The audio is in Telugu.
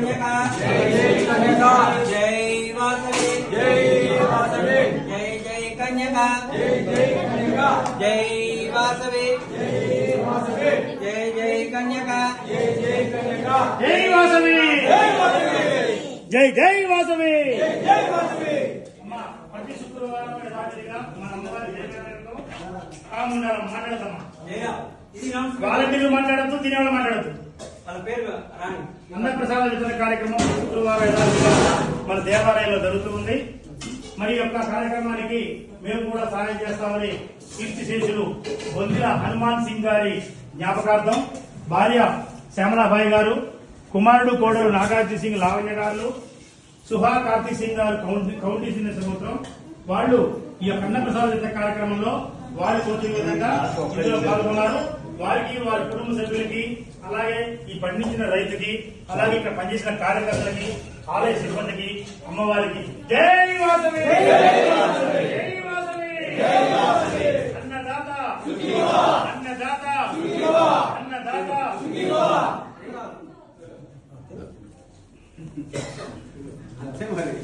కన్యక జై కన్యక జై వాసవి. జై వాసవి జై జై కన్యక. జై జై కన్యక. జై వాసవి జై వాసవి జై జై కన్యక. జై జై కన్యక జై వాసవి జై వాసవి జై జై వాసవి జై జై వాసవి ప్రతి శుక్రవారం రాత్రిగా మన అమ్మవారి దేవాలయంలో వాలంటీర్లు మాట్లాడద్దు తినేవాళ్ళు మాట్లాడద్దు వాళ్ళ పేరు అన్నప్రసాద వితరణ కార్యక్రమం శుక్రవారం యథావిధిగా మన దేవాలయంలో జరుగుతుంది మరి యొక్క కార్యక్రమానికి మేము కూడా సహాయం చేస్తామని కీర్తి శేషులు బొందిల హనుమాన్ సింగ్ గారి జ్ఞాపకార్థం భార్య శ్యామలాబాయి గారు కుమారుడు కోడలు నాగార్జున సింగ్ లావణ్య గారు సుహా కార్తీక్ సింగ్ గారు కౌంటీ కౌంటీ సింగ్ సముద్రం వాళ్ళు ఈ యొక్క అన్నప్రసాద కార్యక్రమంలో వారి కోరిన విధంగా ఇందులో పాల్గొన్నారు. వారికి వారి కుటుంబ సభ్యులకి అలాగే ఈ పండించిన రైతుకి అలాగే ఇక్కడ పనిచేసిన కార్యకర్తలకి ఆలయ సిబ్బందికి అమ్మవారికి జై వాసవి! జై వాసవి! అన్నదాత! అన్నదాత! అన్నదాత! అంతే మరి.